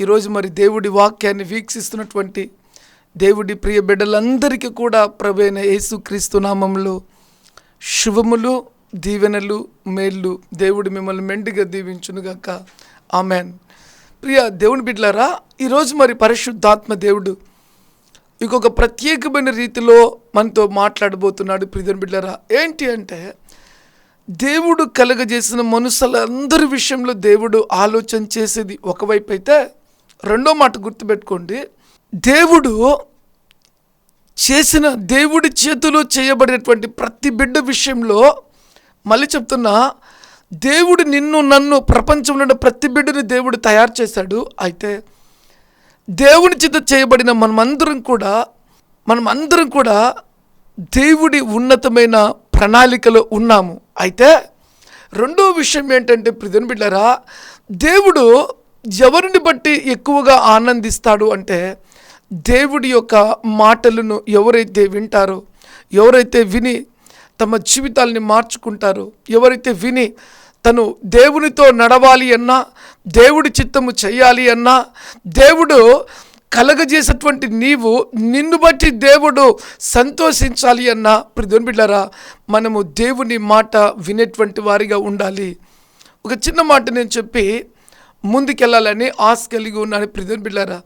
ఈరోజు మరి దేవుడి వాక్యాన్ని వీక్షిస్తున్నటువంటి దేవుడి ప్రియ బిడ్డలందరికీ కూడా ప్రభైన యేసుక్రీస్తు నామంలో శుభములు దీవెనలు మేళ్ళు దేవుడు మిమ్మల్ని మెండుగా దీవించునుగాక. ఆమెన్. ప్రియ దేవుని బిడ్డలారా ఈరోజు మరి పరిశుద్ధాత్మ దేవుడు ఇంకొక ప్రత్యేకమైన రీతిలో మనతో మాట్లాడబోతున్నాడు ప్రియని బిడ్డలారా. ఏంటి అంటే దేవుడు కలుగజేసిన మనుషులందరి విషయంలో దేవుడు ఆలోచన చేసేది ఒకవైపు అయితే రెండో మాట గుర్తుపెట్టుకోండి. దేవుడు చేసిన దేవుడి చేతిలో చేయబడినటువంటి ప్రతి బిడ్డ విషయంలో మళ్ళీ చెప్తున్నా దేవుడు నిన్ను నన్ను ప్రపంచంలో ప్రతి బిడ్డని దేవుడు తయారు చేశాడు. అయితే దేవుని చేత చేయబడిన మనమందరం కూడా మనమందరం కూడా దేవుడి ఉన్నతమైన ప్రణాళికలో ఉన్నాము. అయితే రెండో విషయం ఏంటంటే ప్రిధన్ బిడ్డరా దేవుడు ఎవరిని బట్టి ఎక్కువగా ఆనందిస్తాడు అంటే దేవుడి యొక్క మాటలను ఎవరైతే వింటారో ఎవరైతే విని తమ జీవితాల్ని మార్చుకుంటారో ఎవరైతే విని తను దేవునితో నడవాలి అన్నా దేవుడి చిత్తము చేయాలి అన్నా దేవుడు కలగజేసేటువంటి నీవు నిన్ను బట్టి దేవుడు సంతోషించాలి అన్న ప్రతినిబిళారా మనము దేవుని మాట వినేటువంటి వారిగా ఉండాలి. ఒక చిన్న మాట నేను చెప్పి ముందుకెళ్ళాలని ఆశ కలిగి ఉన్నాను ప్రతిని బిడ్డారా.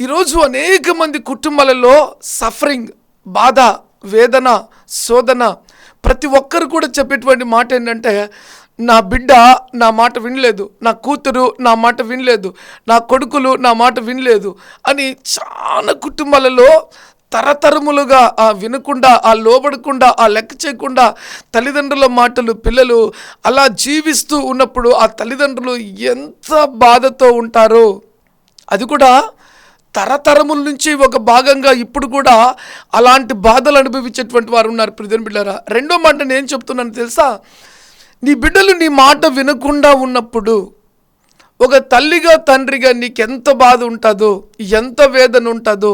ఈరోజు అనేక మంది కుటుంబాలలో సఫరింగ్ బాధ వేదన శోధన ప్రతి ఒక్కరు కూడా చెప్పేటువంటి మాట ఏంటంటే నా బిడ్డ నా మాట వినలేదు నా కూతురు నా మాట వినలేదు నా కొడుకులు నా మాట వినలేదు అని చాలా కుటుంబాలలో తరతరములుగా ఆ వినకుండా ఆ లోబడకుండా ఆ లెక్క చేయకుండా తల్లిదండ్రుల మాటలు పిల్లలు అలా జీవిస్తూ ఉన్నప్పుడు ఆ తల్లిదండ్రులు ఎంత బాధతో ఉంటారో అది కూడా తరతరముల నుంచి ఒక భాగంగా ఇప్పుడు కూడా అలాంటి బాధలు అనుభవించేటువంటి వారు ఉన్నారు ప్రిధన్ బిడ్డారా రెండో మాట నేను చెప్తున్నాను తెలుసా? నీ బిడ్డలు నీ మాట వినకుండా ఉన్నప్పుడు ఒక తల్లిగా తండ్రిగా నీకెంత బాధ ఉంటుందో ఎంత వేదన ఉంటుందో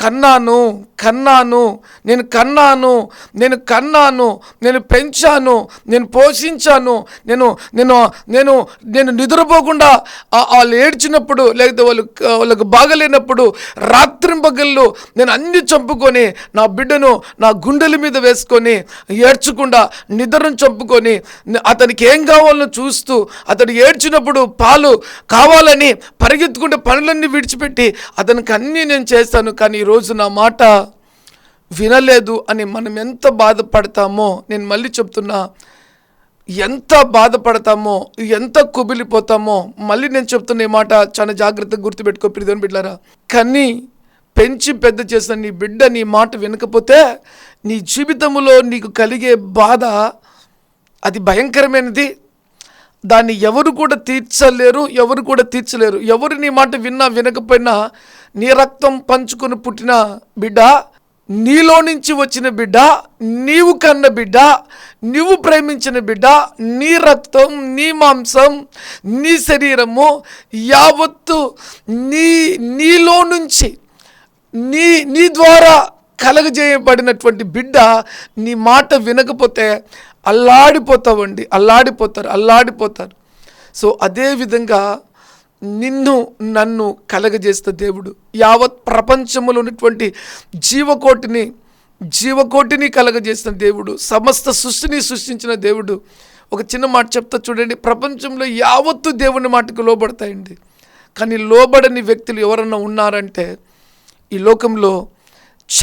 కన్నాను కన్నాను నేను కన్నాను నేను కన్నాను నేను పెంచాను నేను పోషించాను నేను నేను నేను నేను నిద్రపోకుండా వాళ్ళు ఏడ్చినప్పుడు లేకపోతే వాళ్ళు వాళ్ళకు బాగలేనప్పుడు రాత్రింపగళ్ళు నేను అన్ని చంపుకొని నా బిడ్డను నా గుండెల మీద వేసుకొని ఏడ్చకుండా నిద్రను చంపుకొని అతనికి ఏం కావాలో చూస్తూ అతడు ఏడ్చినప్పుడు పాలు కావాలని పరిగెత్తుకుంటే పనులన్నీ విడిచిపెట్టి అతనికి అన్నీ నేను చేస్తాను. కానీ ఈరోజు నా మాట వినలేదు అని మనం ఎంత బాధపడతామో నేను మళ్ళీ చెప్తున్నా ఎంత బాధపడతామో ఎంత కుబిలిపోతామో మళ్ళీ నేను చెప్తున్న ఈ మాట చాలా జాగ్రత్తగా గుర్తుపెట్టుకో ప్రిధన్ బిడ్డారా కానీ పెంచి పెద్ద చేసిన నీ బిడ్డ నీ మాట వినకపోతే నీ జీవితంలో నీకు కలిగే బాధ అది భయంకరమైనది. దాన్ని ఎవరు కూడా తీర్చలేరు ఎవరు కూడా తీర్చలేరు. ఎవరు నీ మాట విన్నా వినకపోయినా నీ రక్తం పంచుకొని పుట్టిన బిడ్డ నీలో నుంచి వచ్చిన బిడ్డ నీవు కన్న బిడ్డ నువ్వు ప్రేమించిన బిడ్డ నీ రక్తం నీ మాంసం నీ శరీరము యావత్తు నీ నీలో నుంచి నీ నీ ద్వారా కలగజేయబడినటువంటి బిడ్డ నీ మాట వినకపోతే అల్లాడిపోతావండి అల్లాడిపోతారు అల్లాడిపోతారు. సో అదేవిధంగా నిన్ను నన్ను కలగజేసిన దేవుడు. యావత్ ప్రపంచంలో ఉన్నటువంటి జీవకోటిని జీవకోటిని కలగజేసిన దేవుడు సమస్త సృష్టిని సృష్టించిన దేవుడు. ఒక చిన్న మాట చెప్తా చూడండి ప్రపంచంలో యావత్తు దేవుని మాటకు లోబడతాయండి. కానీ లోబడని వ్యక్తులు ఎవరన్నా ఉన్నారంటే ఈ లోకంలో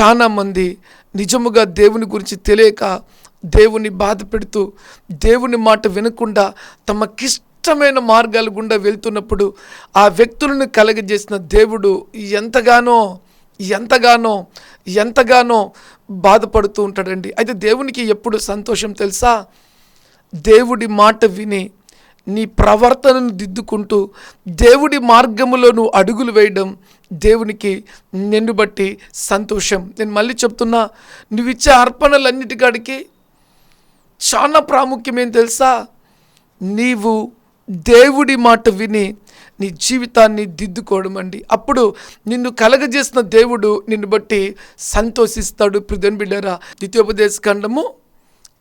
చాలా మంది నిజముగా దేవుని గురించి తెలియక దేవుని బాధ పెడుతూ దేవుని మాట వినకుండా తమకిష్టమైన మార్గాల గుండా వెళ్తున్నప్పుడు ఆ వ్యక్తులను కలగజేసిన దేవుడు ఎంతగానో ఎంతగానో ఎంతగానో బాధపడుతూ ఉంటాడండి. అయితే దేవునికి ఎప్పుడు సంతోషం తెలుసా? దేవుడి మాట విని నీ ప్రవర్తనను దిద్దుకుంటూ దేవుడి మార్గములో నువ్వు అడుగులు వేయడం దేవునికి నిన్ను బట్టి సంతోషం. నేను మళ్ళీ చెప్తున్నా నువ్వు ఇచ్చే అర్పణలన్నిటికాడికి చాలా ప్రాముఖ్యమేం తెలుసా? నీవు దేవుడి మాట విని నీ జీవితాన్ని దిద్దుకోవడం అండి. అప్పుడు నిన్ను కలగజేసిన దేవుడు నిన్ను బట్టి సంతోషిస్తాడు. ప్రిధన్ బిడ్డరా ద్వితీయోపదేశ ఖండము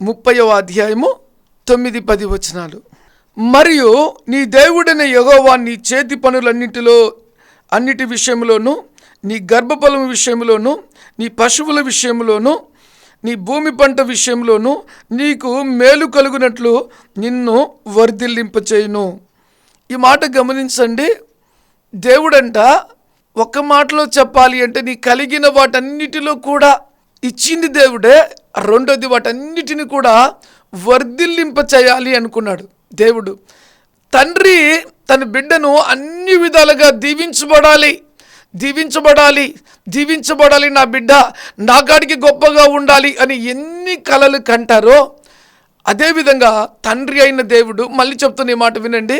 ముప్పైవ అధ్యాయము తొమ్మిది పది వచనాలు. మరియు నీ దేవుడైన యగోవా నీ చేతి పనులన్నిటిలో అన్నిటి విషయంలోనూ నీ గర్భఫలం విషయంలోనూ నీ పశువుల విషయంలోనూ నీ భూమి పంట విషయంలోనూ నీకు మేలు కలుగునట్లు నిన్ను వర్ధిల్లింపచేయును. ఈ మాట గమనించండి. దేవుడంట ఒక్క మాటలో చెప్పాలి అంటే నీ కలిగిన వాటన్నిటిలో కూడా ఇచ్చింది దేవుడే రెండోది వాటన్నిటిని కూడా వర్ధిల్లింప చేయాలి అనుకున్నాడు దేవుడు. తండ్రి తన బిడ్డను అన్ని విధాలుగా దీవించబడాలి. దీవించబడాలి దీవించబడాలి నా బిడ్డ. నాకాడికి గొప్పగా ఉండాలి అని ఎన్ని కలలు కంటారో అదేవిధంగా తండ్రి అయిన దేవుడు మళ్ళీ చెప్తున్న ఈ మాట వినండి.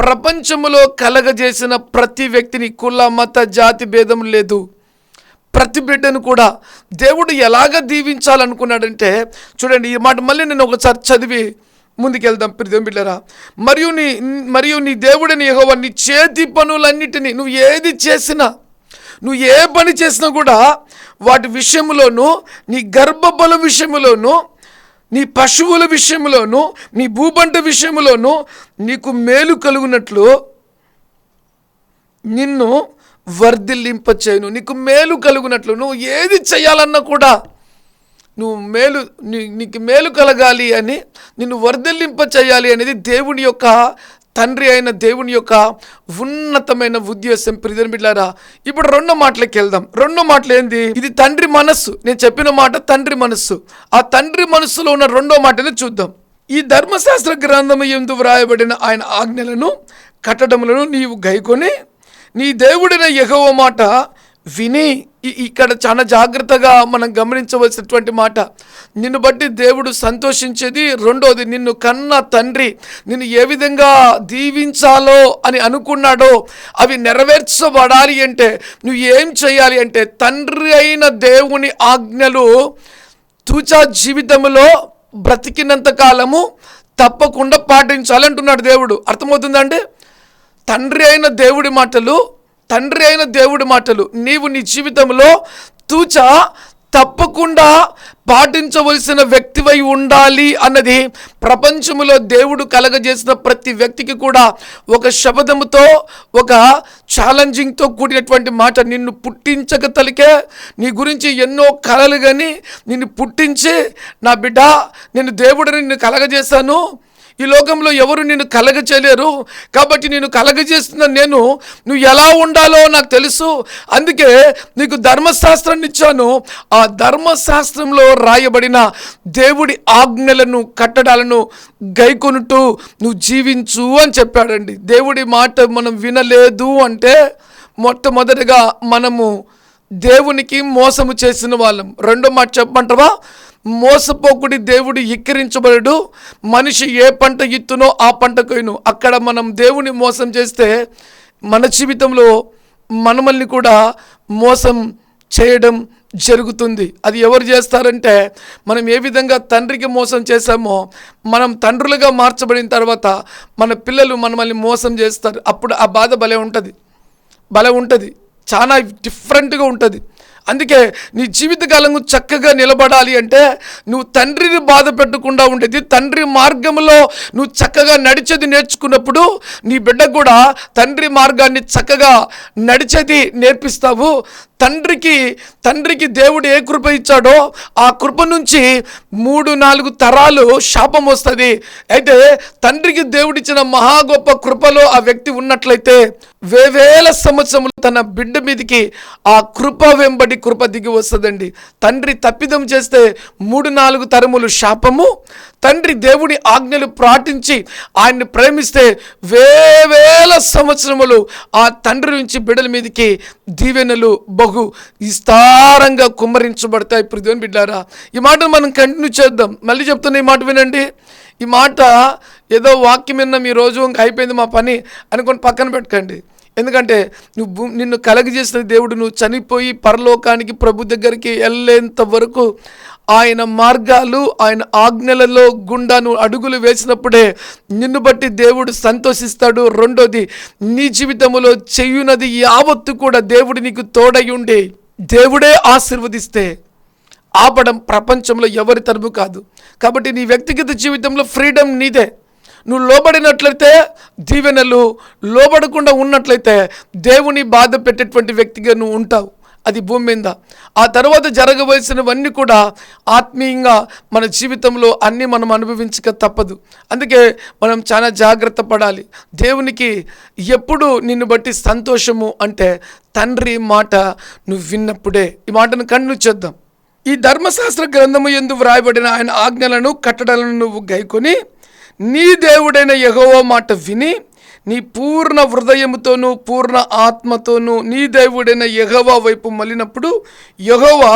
ప్రపంచములో కలగజేసిన ప్రతి వ్యక్తిని కుల మత జాతి భేదం లేదు. ప్రతి బిడ్డను కూడా దేవుడు ఎలాగ దీవించాలనుకున్నాడంటే చూడండి ఈ మాట మళ్ళీ నేను ఒకసారి చదివి ముందుకెళ్దాం ప్రియం బిడ్డరా. మరియు నీ మరియు నీ దేవుడిని యహోవ నీ చేతి పనులన్నిటినీ నువ్వు ఏది చేసినా నువ్వు ఏ పని చేసినా కూడా వాటి విషయంలోనూ నీ గర్భబల విషయంలోనూ నీ పశువుల విషయంలోనూ నీ భూపంట విషయంలోనూ నీకు మేలు కలుగునట్లు నిన్ను వర్ధిల్లింపచేయను. నీకు మేలు కలుగునట్లు. నువ్వు ఏది చేయాలన్నా కూడా నువ్వు మేలు నీ నీకు మేలు కలగాలి అని నిన్ను వర్ధిల్లింప చేయాలి అనేది దేవుని యొక్క తండ్రి అయిన దేవుని యొక్క ఉన్నతమైన ఉద్దేశం. ప్రిజన్ బిడ్డారా ఇప్పుడు రెండో మాటలకి వెళ్దాం. రెండో మాటలు ఏంది? ఇది తండ్రి మనస్సు. నేను చెప్పిన మాట తండ్రి మనస్సు. ఆ తండ్రి మనస్సులో ఉన్న రెండో మాటని చూద్దాం. ఈ ధర్మశాస్త్ర గ్రంథము ఎందు వ్రాయబడిన ఆయన ఆజ్ఞలను కట్టడములను నీవు గైకొని నీ దేవుడైన ఎగవ మాట విని ఇక్కడ చాలా జాగ్రత్తగా మనం గమనించవలసినటువంటి మాట. నిన్ను బట్టి దేవుడు సంతోషించేది రెండోది నిన్ను కన్న తండ్రి నిన్ను ఏ విధంగా దీవించాలో అని అనుకున్నాడో అవి నెరవేర్చబడాలి అంటే నువ్వు ఏం చేయాలి అంటే తండ్రి అయిన దేవుని ఆజ్ఞలు తూచా జీవితంలో బ్రతికినంత కాలము తప్పకుండా పాటించాలంటున్నాడు దేవుడు. అర్థమవుతుందండి తండ్రి అయిన దేవుడి మాటలు తండ్రి అయిన దేవుడి మాటలు. నీవు నీ జీవితంలో తూచ తప్పకుండా పాటించవలసిన వ్యక్తివై ఉండాలి అన్నది ప్రపంచంలో దేవుడు కలగజేసిన ప్రతి వ్యక్తికి కూడా ఒక శబదముతో ఒక ఛాలెంజింగ్తో కూడినటువంటి మాట. నిన్ను పుట్టించక తలికే నీ గురించి ఎన్నో కలలు కానీ నిన్ను పుట్టించి నా బిడ్డ నేను దేవుడిని నిన్ను కలగజేశాను. ఈ లోకంలో ఎవరు నిన్ను కలగచేయలేరు? కాబట్టి నేను కలగజేస్తున్న నేను నువ్వు ఎలా ఉండాలో నాకు తెలుసు. అందుకే నీకు ధర్మశాస్త్రాన్ని ఇచ్చాను. ఆ ధర్మశాస్త్రంలో రాయబడిన దేవుడి ఆజ్ఞలను కట్టడాలను గైకొనుటూ నువ్వు జీవించు అని చెప్పాడండి. దేవుడి మాట మనం వినలేదు అంటే మొట్టమొదటిగా మనము దేవునికి మోసము చేసిన వాళ్ళం. రెండో మాట చెప్పమంటావా? మోసపోకుడి దేవుడు ఇక్కిరించబడడు. మనిషి ఏ పంట ఇత్తునో ఆ పంట కొయ్యను. అక్కడ మనం దేవుని మోసం చేస్తే మన జీవితంలో మనమల్ని కూడా మోసం చేయడం జరుగుతుంది. అది ఎవరు చేస్తారంటే మనం ఏ విధంగా తండ్రికి మోసం చేశామో మనం తండ్రులుగా మార్చబడిన తర్వాత మన పిల్లలు మనల్ని మోసం చేస్తారు. అప్పుడు ఆ బాధ భలే ఉంటుంది. భలే ఉంటుంది. చాలా డిఫరెంట్గా ఉంటుంది. అందుకే నీ జీవితకాలం చక్కగా నిలబడాలి అంటే నువ్వు తండ్రిని బాధ పెట్టకుండా ఉండేది తండ్రి మార్గంలో నువ్వు చక్కగా నడిచేది నేర్చుకున్నప్పుడు నీ బిడ్డ కూడా తండ్రి మార్గాన్ని చక్కగా నడిచేది నేర్పిస్తావు. తండ్రికి తండ్రికి దేవుడు ఏ కృప ఇచ్చాడో ఆ కృప నుంచి మూడు నాలుగు తరాలు శాపం వస్తుంది. అయితే తండ్రికి దేవుడిచ్చిన మహా గొప్ప కృపలో ఆ వ్యక్తి ఉన్నట్లయితే వేవేల సంవత్సరములు తన బిడ్డ మీదకి ఆ కృప వెంబడి కృప దిగి వస్తుందండి. తండ్రి తప్పిదం చేస్తే మూడు నాలుగు తరములు శాపము. తండ్రి దేవుడి ఆజ్ఞలు ప్రాటించి ఆయన్ని ప్రేమిస్తే వేవేల సంవత్సరములు ఆ తండ్రి నుంచి బిడ్డల మీదకి దీవెనలు బహు విస్తారంగా కుమ్మరించబడతాయి. ప్రతిని బిడ్డారా ఈ మాట మనం కంటిన్యూ చేద్దాం. మళ్ళీ చెప్తున్న ఈ మాట వినండి. ఈ మాట ఏదో వాక్యం విన్నాం మీ రోజు ఇంక అయిపోయింది మా పని అనుకొని పక్కన పెట్టకండి. ఎందుకంటే నువ్వు నిన్ను కలగజేసిన దేవుడు నువ్వు చనిపోయి పరలోకానికి ప్రభు దగ్గరికి వెళ్ళేంత వరకు ఆయన మార్గాలు ఆయన ఆజ్ఞలలో గుండా నువ్వు అడుగులు వేసినప్పుడే నిన్ను బట్టి దేవుడు సంతోషిస్తాడు. రెండోది నీ జీవితంలో చెయ్యునది యావత్తు కూడా దేవుడు నీకు తోడై ఉండి దేవుడే ఆశీర్వదిస్తే ఆపడం ప్రపంచంలో ఎవరి తరపు కాదు. కాబట్టి నీ వ్యక్తిగత జీవితంలో ఫ్రీడమ్ నీదే. నువ్వు లోబడినట్లయితే దీవెనలు లోబడకుండా ఉన్నట్లయితే దేవుని బాధ పెట్టేటువంటి వ్యక్తిగా నువ్వు ఉంటావు. అది భూమి మీద. ఆ తర్వాత జరగవలసినవన్నీ కూడా ఆత్మీయంగా మన జీవితంలో అన్నీ మనం అనుభవించక తప్పదు. అందుకే మనం చాలా జాగ్రత్త పడాలి. దేవునికి ఎప్పుడు నిన్ను బట్టి సంతోషము అంటే తండ్రి మాట నువ్వు విన్నప్పుడే. ఈ మాటను కన్ను చేద్దాం. ఈ ధర్మశాస్త్ర గ్రంథము ఎందు వ్రాయబడిన ఆయన ఆజ్ఞలను కట్టడలను నువ్వు గైకొని నీ దేవుడైన యహోవో మాట విని నీ పూర్ణ హృదయముతోనూ పూర్ణ ఆత్మతోనూ నీ దేవుడైన యహోవా వైపు మళ్ళినప్పుడు యహోవా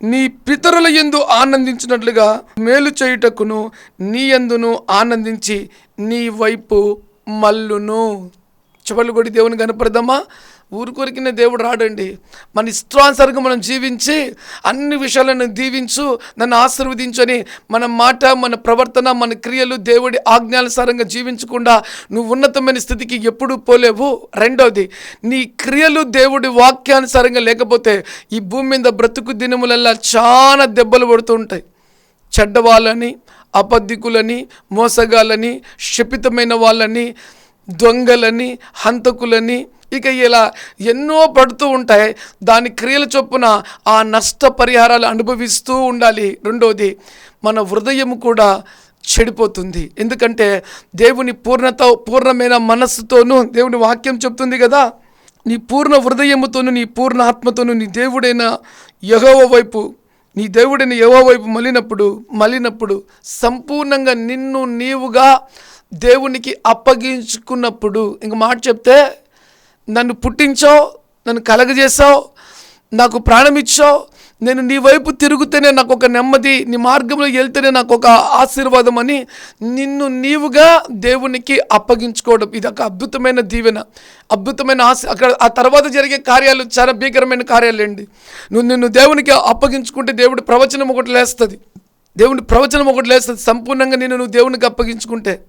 నీ పితరుల యందు ఆనందించినట్లుగా మేలు చేయుటకును నీ యందును ఆనందించి నీ వైపు మల్లును చెపలు కొడి దేవుని కనపడదామా? ఊరుకొరికిన దేవుడు రాడండి. మన ఇష్టానుసరంగా మనం జీవించి అన్ని విషయాలను దీవించు నన్ను ఆశీర్వదించని మన మాట మన ప్రవర్తన మన క్రియలు దేవుడి ఆజ్ఞానుసారంగా జీవించకుండా నువ్వు ఉన్నతమైన స్థితికి ఎప్పుడూ పోలేవు. రెండవది నీ క్రియలు దేవుడి వాక్యానుసారంగా లేకపోతే ఈ భూమి మీద బ్రతుకు దినములల్లా చాలా దెబ్బలు పడుతూ ఉంటాయి. చెడ్డవాళ్ళని అబద్ధికులని మోసగాళ్ళని శపితమైన వాళ్ళని దొంగలని హంతకులని ఇక ఇలా ఎన్నో పడుతూ ఉంటాయి. దాని క్రియల చొప్పున ఆ నష్ట పరిహారాలు అనుభవిస్తూ ఉండాలి. రెండోది మన హృదయం కూడా చెడిపోతుంది. ఎందుకంటే దేవుని పూర్ణత పూర్ణమైన మనస్సుతోనూ దేవుని వాక్యం చెప్తుంది కదా నీ పూర్ణ హృదయముతోను నీ పూర్ణ ఆత్మతోను నీ దేవుడైన యహోవ వైపు నీ దేవుడైన యహో వైపు మళ్ళినప్పుడు మళ్ళినప్పుడు సంపూర్ణంగా నిన్ను నీవుగా దేవునికి అప్పగించుకున్నప్పుడు ఇంక మాట చెప్తే నన్ను పుట్టించావు నన్ను కలగజేసావు నాకు ప్రాణం ఇచ్చావు నేను నీ వైపు తిరుగుతేనే నాకు ఒక నెమ్మది నీ మార్గంలో వెళ్తేనే నాకు ఒక ఆశీర్వాదం అని నిన్ను నీవుగా దేవునికి అప్పగించుకోవడం. ఇది ఒక అద్భుతమైన దీవెన అద్భుతమైన ఆశ. అక్కడ ఆ తర్వాత జరిగే కార్యాలు చాలా భీకరమైన కార్యాలు అండి. నువ్వు నిన్ను దేవునికి అప్పగించుకుంటే దేవుడి ప్రవచనం ఒకటి లేస్తుంది. దేవుని ప్రవచనం ఒకటి లేస్తుంది. సంపూర్ణంగా నిన్ను నువ్వు దేవునికి అప్పగించుకుంటే.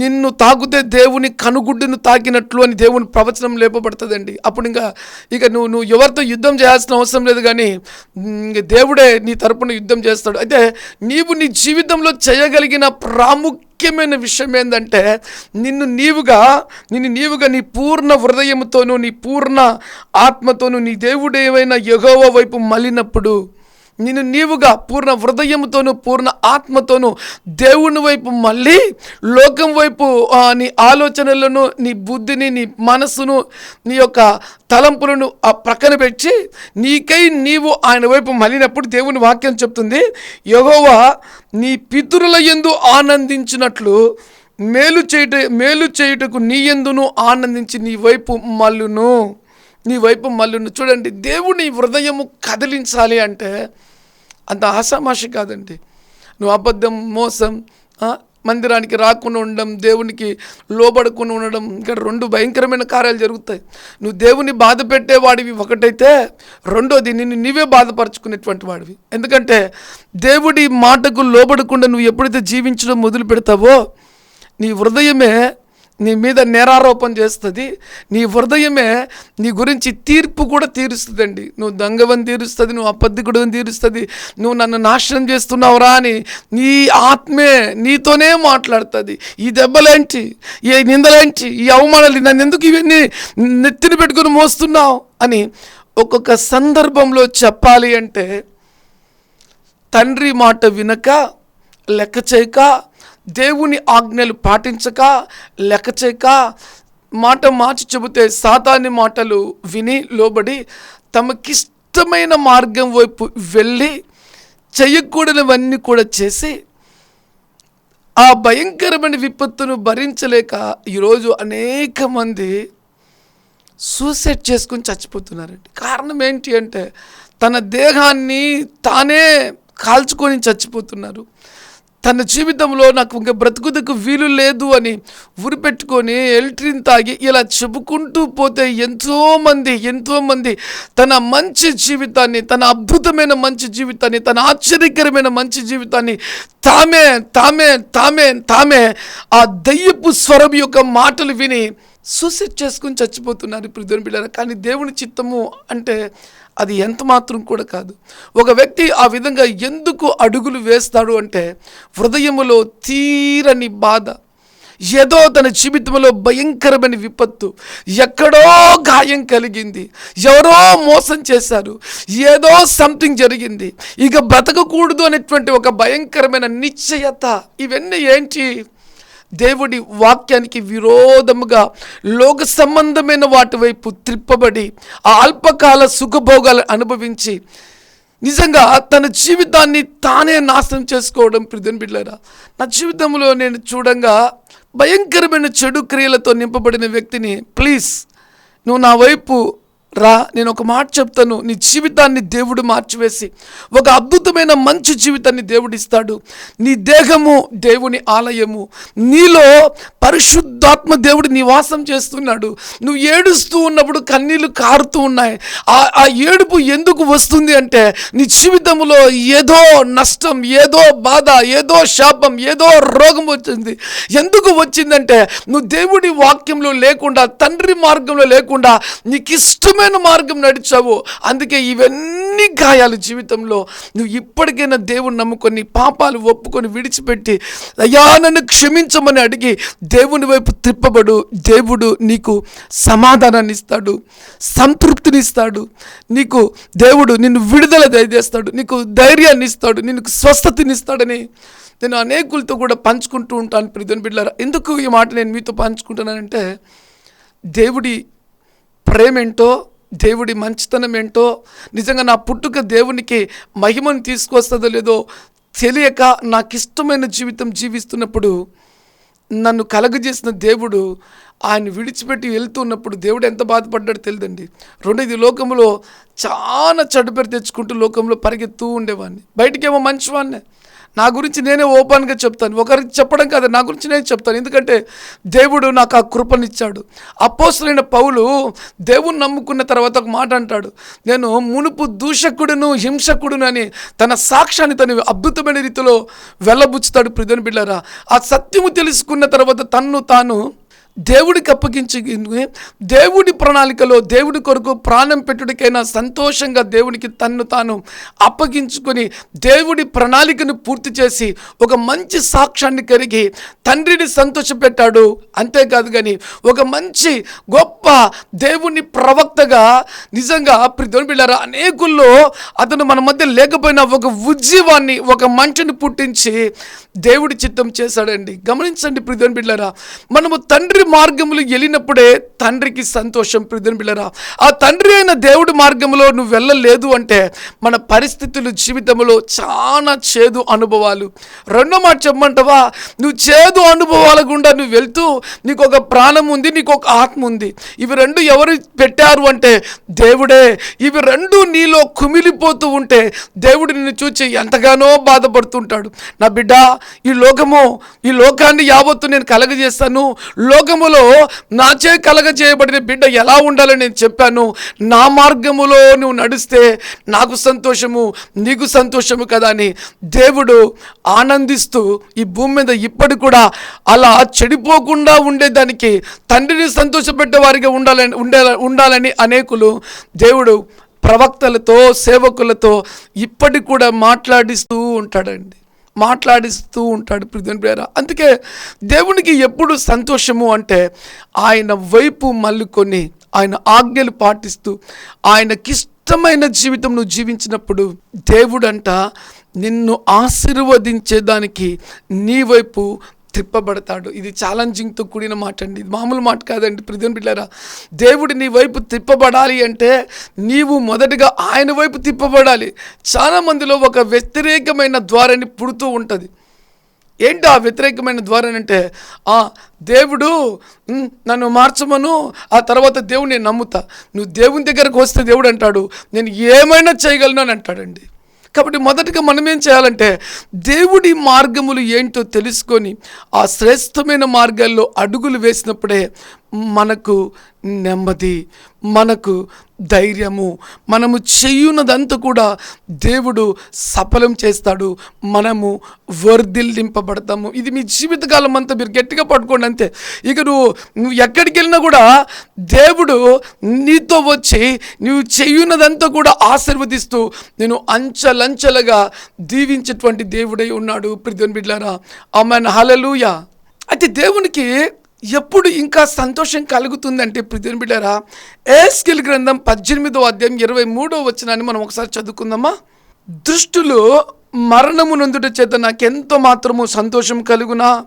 నిన్ను తాకితే దేవుని కనుగుడ్డును తాకినట్లు అని దేవుని ప్రవచనం లేపబడుతుందండి. అప్పుడు ఇంకా ఇక నువ్వు నువ్వు ఎవరితో యుద్ధం చేయాల్సిన అవసరం లేదు కానీ దేవుడే నీ తరపున యుద్ధం చేస్తాడు. అయితే నీవు నీ జీవితంలో చేయగలిగిన ప్రాముఖ్యమైన విషయం ఏంటంటే నిన్ను నీవుగా నిన్ను నీవుగా నీ పూర్ణ హృదయంతోనూ నీ పూర్ణ ఆత్మతోనూ నీ దేవుడేవైనా యగోవ వైపు మళ్ళినప్పుడు నిన్ను నీవుగా పూర్ణ హృదయంతోనూ పూర్ణ ఆత్మతోనూ దేవుని వైపు మళ్ళీ లోకం వైపు నీ ఆలోచనలను నీ బుద్ధిని నీ మనస్సును నీ యొక్క తలంపులను ఆ ప్రక్కన పెట్టి నీకై నీవు ఆయన వైపు మళ్ళినప్పుడు దేవుని వాక్యం చెప్తుంది యహోవా నీ పితరుల ఎందు ఆనందించినట్లు మేలు చేయుట మేలు చేయుటకు నీ ఎందును ఆనందించి నీ వైపు మళ్ళును. నీ వైపు మల్లును చూడండి దేవుని హృదయము కదిలించాలి అంటే అంత ఆశామాషి కాదండి. నువ్వు అబద్ధం మోసం మందిరానికి రాకుండా ఉండడం దేవునికి లోబడకుండా ఉండడం ఇంకా రెండు భయంకరమైన కార్యాలు జరుగుతాయి. నువ్వు దేవుని బాధ పెట్టేవాడివి ఒకటైతే రెండోది నిన్ను నీవే బాధపరచుకునేటువంటి వాడివి. ఎందుకంటే దేవుడి మాటకు లోబడకుండా నువ్వు ఎప్పుడైతే జీవించడం మొదలు పెడతావో నీ హృదయమే నీ మీద నేరారోపణ చేస్తుంది. నీ హృదయమే నీ గురించి తీర్పు కూడా తీరుస్తుందండి. నువ్వు దొంగవని తీరుస్తుంది నువ్వు అబద్ధికుడు తీరుస్తుంది నువ్వు నన్ను నాశనం చేస్తున్నావురా అని నీ ఆత్మే నీతోనే మాట్లాడుతుంది. ఈ దెబ్బలేంటి? ఈ నిందలేంటి? ఈ అవమానాలు నన్ను ఎందుకు ఇవన్నీ నెత్తిన పెట్టుకుని మోస్తున్నావు అని ఒక్కొక్క సందర్భంలో చెప్పాలి అంటే తండ్రి మాట వినక లెక్క చేయక దేవుని ఆజ్ఞలు పాటించక లెక్క చేయక మాట మార్చి చెబితే సాతాని మాటలు విని లోబడి తమకిష్టమైన మార్గం వైపు వెళ్ళి చేయకూడనివన్నీ కూడా చేసి ఆ భయంకరమైన విపత్తును భరించలేక ఈరోజు అనేక మంది సూసైడ్ చేసుకుని చచ్చిపోతున్నారండి. కారణం ఏంటి అంటే తన దేహాన్ని తానే కాల్చుకొని చచ్చిపోతున్నారు. తన జీవితంలో నాకు ఇంకా బ్రతుకుదకు వీలు లేదు అని ఉరిపెట్టుకొని ఎల్ట్రిన్ తాగి ఇలా చెప్పుకుంటూ పోతే ఎంతోమంది ఎంతోమంది తన మంచి జీవితాన్ని తన అద్భుతమైన మంచి జీవితాన్ని తన ఆశ్చర్యకరమైన మంచి జీవితాన్ని తామే తామే తామే తామే ఆ దయ్యపు స్వరం యొక్క మాటలు విని సూసైడ్ చేసుకుని చచ్చిపోతున్నారు ఇప్పుడు దేవుని కానీ దేవుని చిత్తము అంటే అది ఎంత మాత్రం కూడా కాదు. ఒక వ్యక్తి ఆ విధంగా ఎందుకు అడుగులు వేస్తాడు అంటే హృదయములో తీరని బాధ. ఏదో తన జీవితంలో భయంకరమైన విపత్తు. ఎక్కడో గాయం కలిగింది. ఎవరో మోసం చేశారు. ఏదో సంథింగ్ జరిగింది. ఇక బ్రతకకూడదు అనేటువంటి ఒక భయంకరమైన నిశ్చయత. ఇవన్నీ ఏంటి? దేవుడి వాక్యానికి విరోధముగా లోక సంబంధమైన వాటి వైపు త్రిప్పబడి ఆ అల్పకాల సుఖభోగాలు అనుభవించి నిజంగా తన జీవితాన్ని తానే నాశనం చేసుకోవడం ప్రిధన్ బిడ్డారా నా జీవితంలో నేను చూడంగా భయంకరమైన చెడు క్రియలతో నింపబడిన వ్యక్తిని ప్లీజ్ నువ్వు నా వైపు రా నేను ఒక మాట చెప్తాను. నీ జీవితాన్ని దేవుడు మార్చివేసి ఒక అద్భుతమైన మంచి జీవితాన్ని దేవుడిస్తాడు నీ దేహము దేవుని ఆలయము. నీలో పరిశుద్ధాత్మ దేవుడు నివాసం చేస్తున్నాడు. నువ్వు ఏడుస్తూ ఉన్నప్పుడు కన్నీళ్ళు కారుతూ ఉన్నాయి. ఆ ఆ ఏడుపు ఎందుకు వస్తుంది అంటే నీ జీవితంలో ఏదో నష్టం ఏదో బాధ ఏదో శాపం ఏదో రోగం వచ్చింది. ఎందుకు వచ్చిందంటే నువ్వు దేవుడి వాక్యంలో లేకుండా తండ్రి మార్గంలో లేకుండా నీకు ఇష్టమైన మార్గం నడిచావో. అందుకే ఇవన్నీ గాయాలు జీవితంలో. నువ్వు ఇప్పటికైనా దేవుని నమ్ముకొని పాపాలు ఒప్పుకొని విడిచిపెట్టి అయ్యా నన్ను క్షమించమని అడిగి దేవుని వైపు త్రిప్పబడు దేవుడు నీకు సమాధానాన్ని ఇస్తాడు సంతృప్తిని ఇస్తాడు. నీకు దేవుడు నిన్ను విడుదల దయచేస్తాడు నీకు ధైర్యాన్ని ఇస్తాడు నీకు స్వస్థతని ఇస్తాడని నేను అనేకులతో కూడా పంచుకుంటూ ఉంటాను ప్రిధన్ బిడ్డారా ఎందుకు ఈ మాట నేను మీతో పంచుకుంటున్నానంటే దేవుడి ప్రేమ ఏంటో దేవుడి మంచితనం ఏంటో నిజంగా నా పుట్టుక దేవునికి మహిమను తీసుకొస్తుందో లేదో తెలియక నాకు ఇష్టమైన జీవితం జీవిస్తున్నప్పుడు నన్ను కలగజేసిన దేవుడు ఆయన విడిచిపెట్టి వెళ్తున్నప్పుడు దేవుడు ఎంత బాధపడ్డాడో తెలియదండి. రెండోది లోకంలో చాలా చెడు పేరు తెచ్చుకుంటూ లోకంలో పరిగెత్తూ ఉండేవాడిని. బయటికేమో మంచివాడినే. నా గురించి నేనే ఓపెన్గా చెప్తాను. ఒకరికి చెప్పడం కాదు నా గురించి నేను చెప్తాను. ఎందుకంటే దేవుడు నాకు ఆ కృపనిచ్చాడు. అపోసలైన పౌలు దేవుని నమ్ముకున్న తర్వాత ఒక మాట అంటాడు. నేను మునుపు దూషకుడును హింసకుడును అని తన సాక్ష్యాన్ని తను అద్భుతమైన రీతిలో వెళ్ళబుచ్చుతాడు ప్రిదని బిళ్ళరా ఆ సత్యము తెలుసుకున్న తర్వాత తన్ను తాను దేవుడికి అప్పగించి దేవుడి ప్రణాళికలో దేవుడి కొరకు ప్రాణం పెట్టుడికైనా సంతోషంగా దేవునికి తన్ను తాను అప్పగించుకొని దేవుడి ప్రణాళికను పూర్తి చేసి ఒక మంచి సాక్ష్యాన్ని కలిగి తండ్రిని సంతోషపెట్టాడు. అంతేకాదు కానీ ఒక మంచి గొప్ప దేవుని ప్రవక్తగా నిజంగా ప్రిధోని బిళ్ళారా అనేకుల్లో అతను మన మధ్య లేకపోయినా ఒక ఉజ్జీవాన్ని ఒక మంచుని పుట్టించి దేవుడి చిత్తం చేశాడండి. గమనించండి ప్రిధోని బిళ్ళారా మనము తండ్రి మార్గములు వెళ్ళినప్పుడే తండ్రికి సంతోషం. ప్రిధోని ఆ తండ్రి అయిన దేవుడి మార్గంలో నువ్వు వెళ్ళలేదు అంటే మన పరిస్థితులు జీవితంలో చాలా చేదు అనుభవాలు. రెండో మాట చెప్పమంటావా? నువ్వు చేదు అనుభవాల గుండా నువ్వు వెళ్తూ నీకు ఒక ప్రాణం ఉంది నీకు ఒక ఆత్మ ఉంది. ఇవి రెండు ఎవరు పెట్టారు అంటే దేవుడే. ఇవి రెండు నీలో కుమిలిపోతూ ఉంటే దేవుడు నిన్ను చూచి ఎంతగానో బాధపడుతుంటాడు. నా బిడ్డ ఈ లోకము ఈ లోకాన్ని యావత్తు నేను కలగజేస్తాను. లోక లోకములో నాచే కలగజేయబడిన బిడ్డ ఎలా ఉండాలని నేను చెప్పాను. నా మార్గములో నువ్వు నడిస్తే నాకు సంతోషము నీకు సంతోషము కదా అని దేవుడు ఆనందిస్తూ ఈ భూమి మీద ఇప్పటి కూడా అలా చెడిపోకుండా ఉండేదానికి తండ్రిని సంతోషపెట్టే వారిగా ఉండాలని ఉండే ఉండాలని అనేకులు దేవుడు ప్రవక్తలతో సేవకులతో ఇప్పటికి కూడా మాట్లాడిస్తూ ఉంటాడండి. మాట్లాడిస్తూ ఉంటాడు ప్రిధన్ ప్రేర అందుకే దేవునికి ఎప్పుడు సంతోషము అంటే ఆయన వైపు మల్లుకొని ఆయన ఆజ్ఞలు పాటిస్తూ ఆయనకిష్టమైన జీవితం నువ్వు జీవించినప్పుడు దేవుడంట నిన్ను ఆశీర్వదించేదానికి నీ వైపు తిప్పబడతాడు. ఇది ఛాలెంజింగ్తో కూడిన మాట అండి ఇది మామూలు మాట కాదండి. ప్రతిని బిడ్డారా దేవుడు నీ వైపు తిప్పబడాలి అంటే నీవు మొదటగా ఆయన వైపు తిప్పబడాలి. చాలా మందిలో ఒక వ్యతిరేకమైన ద్వారాన్ని పుడుతూ ఉంటుంది. ఏంటి ఆ వ్యతిరేకమైన ద్వారం అంటే ఆ దేవుడు నన్ను మార్చమను ఆ తర్వాత దేవుడు నేను నమ్ముతా. నువ్వు దేవుని దగ్గరకు వస్తే దేవుడు అంటాడు నేను ఏమైనా చేయగలను అని అంటాడండి. కాబట్టి మొదటగా మనం ఏం చేయాలంటే దేవుడి మార్గములు ఏంటో తెలుసుకొని ఆ శ్రేష్టమైన మార్గాల్లో అడుగులు వేసినప్పుడే మనకు నెమ్మది మనకు ధైర్యము మనము చెయ్యున్నదంతా కూడా దేవుడు సఫలం చేస్తాడు. మనము వర్ధిల్లింపబడతాము. ఇది మీ జీవితకాలం అంతా మీరు గట్టిగా పట్టుకోండి అంతే. ఇక నువ్వు నువ్వు ఎక్కడికి వెళ్ళినా కూడా దేవుడు నీతో వచ్చి నువ్వు చెయ్యున్నదంతా కూడా ఆశీర్వదిస్తూ నేను అంచెలంచెలుగా దీవించేటువంటి దేవుడై ఉన్నాడు. ప్రిధన్ బిడ్లారా ఆమెన్. హలలుయ అయితే దేవునికి ఎప్పుడు ఇంకా సంతోషం కలుగుతుందంటే ప్రతిని బిడ్డారా ఏస్కిల్ గ్రంథం పద్దెనిమిదో అధ్యాయం ఇరవై మూడో వచ్చినాన్ని మనం ఒకసారి చదువుకుందామా? దృష్టిలో మరణము నందుట చేత నాకెంతో మాత్రము సంతోషం కలుగునా?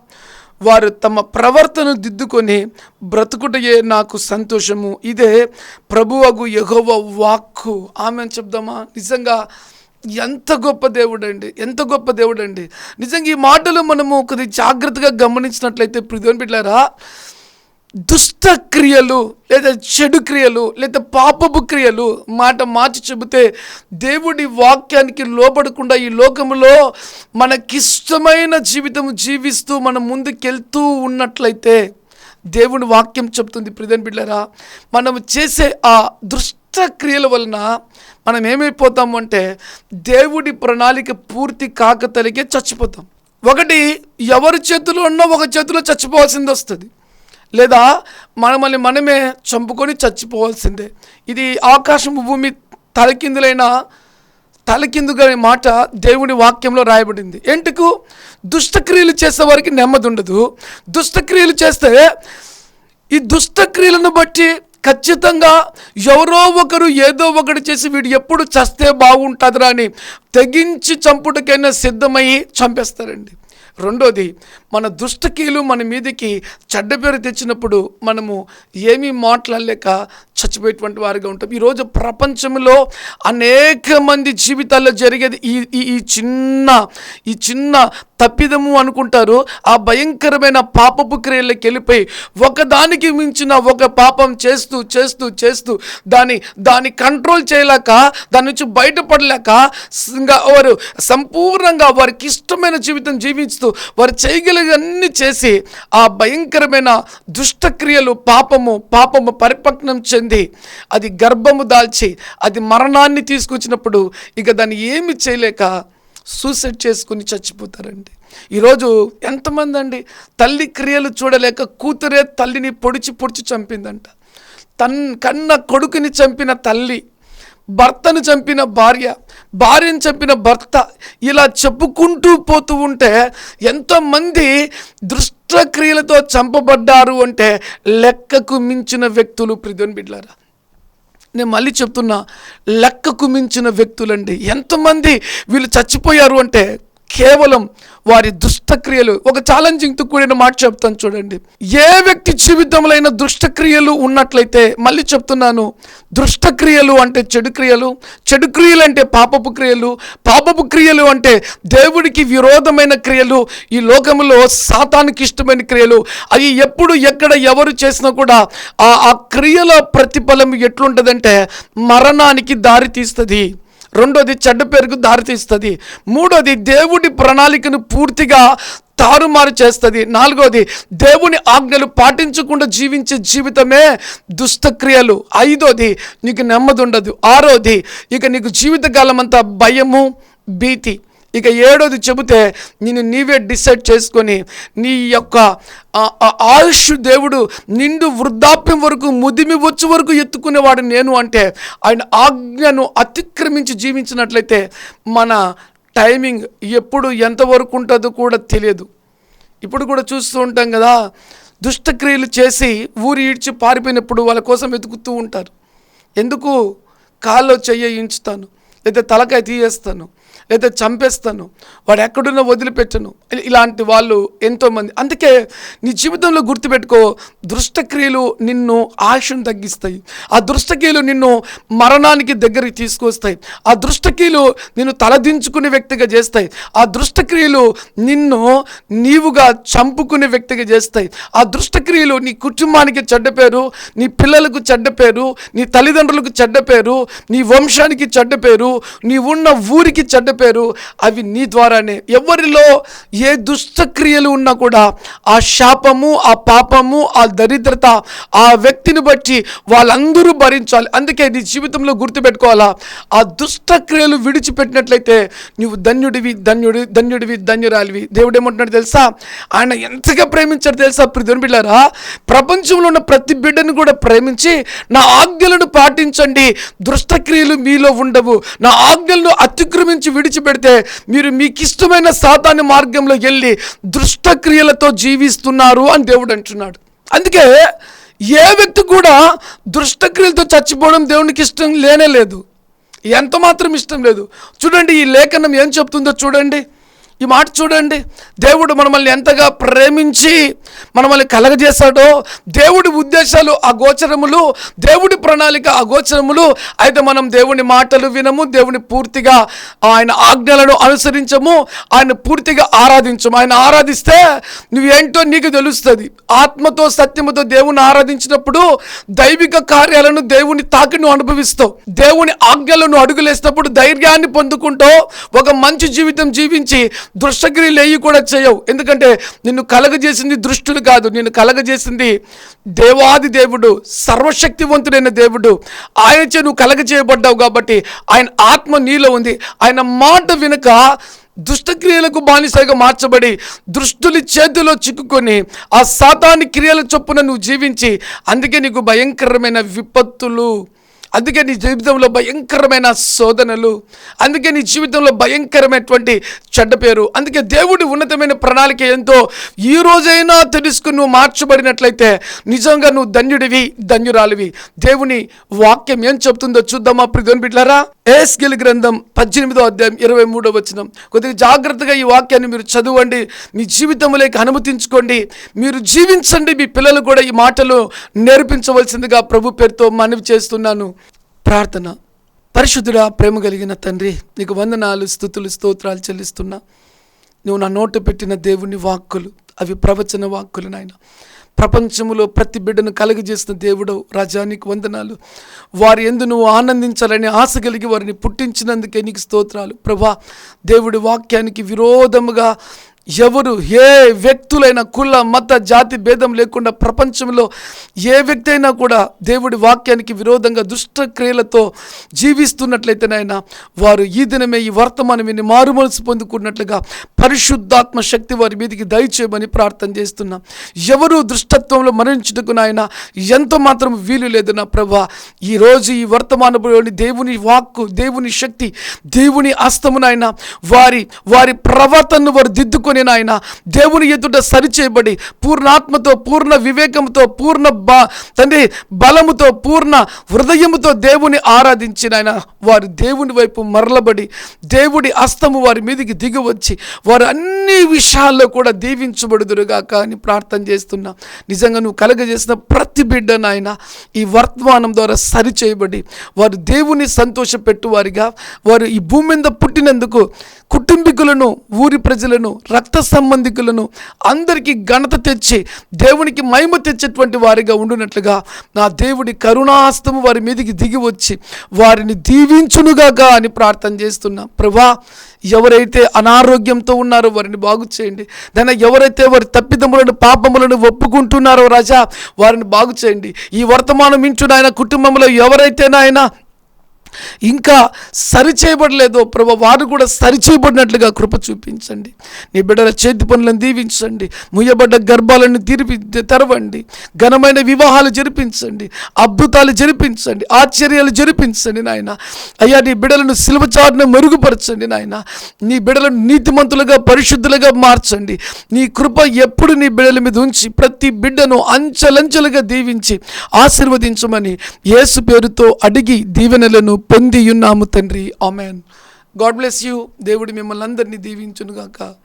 వారు తమ ప్రవర్తన దిద్దుకొని బ్రతుకుటయే నాకు సంతోషము. ఇదే ప్రభువగు యెహోవా వాక్కు. ఆమె చెప్దామా? నిజంగా ఎంత గొప్ప దేవుడు అండి ఎంత గొప్ప దేవుడు అండి నిజంగా ఈ మాటలు మనము కొద్ది జాగ్రత్తగా గమనించినట్లయితే ప్రిధోని బిడ్డారా దుష్ట క్రియలు లేదా చెడు క్రియలు లేదా పాపపు క్రియలు మాట మార్చి చెబితే దేవుడి వాక్యానికి లోపడకుండా ఈ లోకములో మనకిష్టమైన జీవితం జీవిస్తూ మనం ముందుకెళ్తూ ఉన్నట్లయితే దేవుని వాక్యం చెప్తుంది ప్రిధన్ బిడ్డరా మనం చేసే ఆ దృష్టి క్రియల వలన మనం ఏమైపోతాము అంటే దేవుడి ప్రణాళిక పూర్తి కాక తలిగే చచ్చిపోతాం. ఒకటి ఎవరి చేతిలో ఉన్నా ఒక చేతిలో చచ్చిపోవాల్సింది వస్తుంది. లేదా మనమల్ని మనమే చంపుకొని చచ్చిపోవాల్సిందే. ఇది ఆకాశం భూమి తలకిందులైన తలకిందుగా మాట దేవుని వాక్యంలో రాయబడింది. ఎందుకు? దుష్టక్రియలు చేసే వారికి నెమ్మది ఉండదు దుష్టక్రియలు చేస్తే ఈ దుష్టక్రియలను బట్టి ఖచ్చితంగా ఎవరో ఒకరు ఏదో ఒకటి చేసి వీడు ఎప్పుడు చస్తే బాగుంటుందిరా అని తెగించి చంపుటకైనా సిద్ధమయ్యి చంపేస్తారండి. రెండోది మన దుష్టకీలు మన మీదకి చెడ్డ పేరు తెచ్చినప్పుడు మనము ఏమీ మాట్లాడలేక చచ్చిపోయేటువంటి వారిగా ఉంటాం. ఈరోజు ప్రపంచంలో అనేక మంది జీవితాల్లో జరిగేది ఈ ఈ చిన్న ఈ చిన్న తప్పిదము అనుకుంటారు. ఆ భయంకరమైన పాపపు క్రియలకు వెళ్ళిపోయి ఒకదానికి మించిన ఒక పాపం చేస్తూ చేస్తూ చేస్తూ దాని దాన్ని కంట్రోల్ చేయలేక దాని నుంచి బయటపడలేక ఇంకా వారు సంపూర్ణంగా వారికి ఇష్టమైన జీవితం జీవిస్తూ వారు చేయగలిగన్నీ చేసి ఆ భయంకరమైన దుష్టక్రియలు పాపము పాపము పరిపక్నం చెంది అది గర్భము దాల్చి అది మరణాన్ని తీసుకొచ్చినప్పుడు ఇక దాన్ని ఏమి చేయలేక సూసైడ్ చేసుకుని చచ్చిపోతారండి. ఈరోజు ఎంతమంది అండి తల్లి క్రియలు చూడలేక కూతురే తల్లిని పొడిచి పొడిచి చంపిందంట. తన్ కన్న కొడుకుని చంపిన తల్లి భర్తను చంపిన భార్య భార్యను చంపిన భర్త ఇలా చెప్పుకుంటూ పోతూ ఉంటే ఎంతోమంది దుష్టక్రియలతో చంపబడ్డారు అంటే లెక్కకు మించిన వ్యక్తులు ప్రిధన్ బిడ్లారా. నేను మళ్ళీ చెప్తున్నా లెక్కకు మించిన వ్యక్తులండి. ఎంతమంది వీళ్ళు చచ్చిపోయారు అంటే కేవలం వారి దుష్టక్రియలు. ఒక ఛాలెంజింగ్తో కూడిన మాట చెప్తాను చూడండి. ఏ వ్యక్తి జీవితంలో దుష్టక్రియలు ఉన్నట్లయితే మళ్ళీ చెప్తున్నాను. దుష్టక్రియలు అంటే చెడు క్రియలు చెడు క్రియలు అంటే పాపపు క్రియలు పాపపు క్రియలు అంటే దేవుడికి విరోధమైన క్రియలు ఈ లోకంలో సాతానికి ఇష్టమైన క్రియలు. అవి ఎప్పుడు ఎక్కడ ఎవరు చేసినా కూడా ఆ ఆ క్రియల ప్రతిఫలం ఎట్లుంటుందంటే మరణానికి దారి తీస్తుంది. రెండోది చెడ్డ పేరుకు దారితీస్తుంది మూడోది దేవుడి ప్రణాళికను పూర్తిగా తారుమారు చేస్తుంది. నాలుగోది దేవుని ఆజ్ఞలు పాటించకుండా జీవించే జీవితమే దుష్టక్రియలు. ఐదోది నీకు నెమ్మది ఉండదు. ఆరోది ఇక నీకు జీవితకాలం అంతా భయము భీతి. ఇక ఏడోది చెబితే నేను నీవే డిసైడ్ చేసుకొని నీ యొక్క ఆయుష్ దేవుడు నిండు వృద్ధాప్యం వరకు ముదిమి వచ్చే వరకు ఎత్తుకునేవాడు నేను అంటే ఆయన ఆజ్ఞను అతిక్రమించి జీవించినట్లయితే మన టైమింగ్ ఎప్పుడు ఎంతవరకు ఉంటుందో కూడా తెలియదు. ఇప్పుడు కూడా చూస్తూ ఉంటాం కదా దుష్టక్రియలు చేసి ఊరి ఈడ్చి పారిపోయినప్పుడు వాళ్ళ కోసం వెతుకుతూ ఉంటారు. ఎందుకు? కాల్లో చెయ్యి ఇంచుతాను లేదా తలకాయ తీయేస్తాను లేదా చంపేస్తాను వాడు ఎక్కడున్నా వదిలిపెట్టను. ఇలాంటి వాళ్ళు ఎంతోమంది. అందుకే నీ జీవితంలో గుర్తుపెట్టుకో దృష్టక్రియలు నిన్ను ఆయుషను తగ్గిస్తాయి. ఆ దుష్టక్రియలు నిన్ను మరణానికి దగ్గరికి తీసుకొస్తాయి. ఆ దుష్టక్రియలు నిన్ను తలదించుకునే వ్యక్తిగా చేస్తాయి. ఆ దృష్టక్రియలు నిన్ను నీవుగా చంపుకునే వ్యక్తిగా చేస్తాయి. ఆ దృష్టక్రియలు నీ కుటుంబానికి చెడ్డ పేరు నీ పిల్లలకు చెడ్డ పేరు నీ తల్లిదండ్రులకు చెడ్డ పేరు నీ వంశానికి చెడ్డ పేరు నీ ఉన్న ఊరికి చెడ్డ చెప్పారు అవి నీ ద్వారానే. ఎవరిలో ఏ దుష్టక్రియలు ఉన్నా కూడా ఆ శాపము ఆ పాపము ఆ దరిద్రత ఆ వ్యక్తిని బట్టి వాళ్ళందరూ భరించాలి. అందుకే నీ జీవితంలో గుర్తుపెట్టుకోవాలా ఆ దుష్టక్రియలు విడిచిపెట్టినట్లయితే నువ్వు ధన్యుడివి ధన్యుడి ధన్యుడివి ధన్యురాలివి. దేవుడు ఏమంటున్నాడు తెలుసా? ఆయన ఎంతగా ప్రేమించాడు తెలుసా ప్రిధుని బిడ్డారా ప్రపంచంలో ఉన్న ప్రతి బిడ్డను కూడా ప్రేమించి నా ఆజ్ఞలను పాటించండి. దుష్టక్రియలు మీలో ఉండవు. నా ఆజ్ఞలను అతిక్రమించి విడిచిపెడితే మీరు మీకు ఇష్టమైన సాతాన్ని మార్గంలో వెళ్ళి దుష్టక్రియలతో జీవిస్తున్నారు అని దేవుడు అంటున్నాడు. అందుకే ఏ వ్యక్తి కూడా దుష్టక్రియలతో చచ్చిపోవడం దేవునికి ఇష్టం లేనే లేదు. ఎంత మాత్రం ఇష్టం లేదు. చూడండి ఈ లేఖనం ఏం చెప్తుందో చూడండి. ఈ మాట చూడండి. దేవుడు మనల్ని ఎంతగా ప్రేమించి మనల్ని కలగజేశాడో దేవుడి ఉద్దేశాలు అగోచరములు దేవుడి ప్రణాళిక అగోచరములు అయితే మనం దేవుని మాటలు వినము దేవుని పూర్తిగా ఆయన ఆజ్ఞలను అనుసరించము ఆయన పూర్తిగా ఆరాధించము. ఆయన ఆరాధిస్తే నువ్వేంటో నీకు తెలుస్తుంది. ఆత్మతో సత్యముతో దేవుని ఆరాధించినప్పుడు దైవిక కార్యాలను దేవుని తాకి నువ్వు అనుభవిస్తావు. దేవుని ఆజ్ఞలను అడుగులేసినప్పుడు ధైర్యాన్ని పొందుకుంటూ ఒక మంచి జీవితం జీవించి దృష్టగిరి ఏవి కూడా చేయవు. ఎందుకంటే నిన్ను కలగజేసింది దృష్టులు కాదు. నిన్ను కలగజేసింది దేవాది దేవుడు సర్వశక్తివంతుడైన దేవుడు. ఆయన చే నువ్వు కలగజేయబడ్డావు కాబట్టి ఆయన ఆత్మ నీలో ఉంది. ఆయన మాట వినక దుష్టక్రియలకు బానిసగా మార్చబడి దుష్టుల చేతిలో చిక్కుకొని ఆ సాతాని క్రియల చొప్పున నువ్వు జీవించి అందుకే నీకు భయంకరమైన విపత్తులు. అందుకే నీ జీవితంలో భయంకరమైన శోధనలు అందుకే నీ జీవితంలో భయంకరమైనటువంటి చెడ్డ పేరు అందుకే దేవుడి ఉన్నతమైన ప్రణాళిక ఎంతో ఈ రోజైనా తెలుసుకుని నువ్వు మార్చబడినట్లయితే నిజంగా నువ్వు ధన్యుడివి ధన్యురాలివి. దేవుని వాక్యం ఏం చెప్తుందో చూద్దామా ప్రిధోని బిడ్లారా ఏస్గిల్ గ్రంథం పద్దెనిమిదో అధ్యాయం ఇరవై మూడో వచనం. కొద్దిగా జాగ్రత్తగా ఈ వాక్యాన్ని మీరు చదవండి మీ జీవితంలోకి అనుమతించుకోండి మీరు జీవించండి మీ పిల్లలు కూడా ఈ మాటలు నేర్పించవలసిందిగా ప్రభు పేరుతో మనవి చేస్తున్నాను. ప్రార్థన. పరిశుద్ధుడా ప్రేమ కలిగిన తండ్రి నీకు వందనాలు స్థుతులు స్తోత్రాలు చెల్లిస్తున్నా. నువ్వు నా నోటు పెట్టిన దేవుని వాక్కులు అవి ప్రవచన వాక్కులు నాయన. ప్రపంచంలో ప్రతి బిడ్డను కలుగజేసిన దేవుడు రాజానికి వందనాలు. వారి ఎందు నువ్వు ఆనందించాలని ఆశ కలిగి వారిని పుట్టించినందుకే నీకు స్తోత్రాలు. ప్రభా దేవుడి వాక్యానికి విరోధముగా ఎవరు ఏ వ్యక్తులైనా కుల మత జాతి భేదం లేకుండా ప్రపంచంలో ఏ వ్యక్తి అయినా కూడా దేవుడి వాక్యానికి విరోధంగా దుష్టక్రియలతో జీవిస్తున్నట్లయితేనైనా జీవిస్తున్నట్లయితే నాయన వారు ఈ దినమే ఈ వర్తమానం విని మారుమనసు పొందుకున్నట్లుగా పరిశుద్ధాత్మ శక్తి వారి మీదకి దయచేయమని ప్రార్థన చేస్తున్నాం. ఎవరు దుష్టత్వంలో మరణించుటకు నాయన ఎంత మాత్రం వీలు లేదు నా ప్రభా ఈరోజు ఈ వర్తమానంలోని దేవుని వాక్కు దేవుని శక్తి దేవుని అస్తమునైనా వారి వారి ప్రవర్తనను వారు దిద్దుకొని నాయన దేవుని ఎదుట సరిచేయబడి పూర్ణాత్మతో పూర్ణ వివేకంతో పూర్ణ బా తండ్రి బలముతో పూర్ణ హృదయముతో దేవుని ఆరాధించిన ఆయన వారు దేవుని వైపు మరలబడి దేవుడి అస్తము వారి మీదకి దిగివచ్చి వారు అన్ని విషయాల్లో కూడా దీవించబడుదురుగాక అని ప్రార్థన చేస్తున్నా. నిజంగా నువ్వు కలగజేసిన ప్రతి బిడ్డ నాయన ఈ వర్తమానం ద్వారా సరిచేయబడి వారు దేవుని సంతోషపెట్టువారిగా వారు ఈ భూమి మీద పుట్టినందుకు కుటుంబీకులను ఊరి ప్రజలను రక్త సంబంధికులను అందరికీ ఘనత తెచ్చి దేవునికి మహిమ తెచ్చేటువంటి వారిగా ఉండినట్లుగా నా దేవుడి కరుణాస్తము వారి మీదకి దిగి వచ్చి వారిని దీవించునుగాక అని ప్రార్థన చేస్తున్నా. ప్రభా ఎవరైతే అనారోగ్యంతో ఉన్నారో వారిని బాగు చేయండి. దాని ఎవరైతే వారి తప్పిదములను పాపములను ఒప్పుకుంటున్నారో రాజా వారిని బాగు చేయండి. ఈ వర్తమానం ఇంచు నాయన కుటుంబంలో ఎవరైతే నాయన ఇంకా సరిచేయబడలేదో. ప్రభు వారు కూడా సరిచేయబడినట్లుగా కృప చూపించండి. నీ బిడ్డల చేతి పనులను దీవించండి. ముయ్యబడ్డ గర్భాలను తీర్పి తెరవండి. ఘనమైన వివాహాలు జరిపించండి. అద్భుతాలు జరిపించండి. ఆశ్చర్యాలు జరిపించండి నాయన. అయ్యా నీ బిడలను సిలువచారును మెరుగుపరచండి నాయన. నీ బిడలను నీతిమంతులుగా పరిశుద్ధులుగా మార్చండి. నీ కృప ఎప్పుడు నీ బిడల మీద ఉంచి ప్రతి బిడ్డను అంచెలంచెలుగా దీవించి ఆశీర్వదించమని యేసు పేరుతో అడిగి దీవెనలను పొంది ఉన్నాము తండ్రి. ఆమెన్. God bless you. దేవుడు మిమ్మల్ని అందరినీ దీవించునుగాక.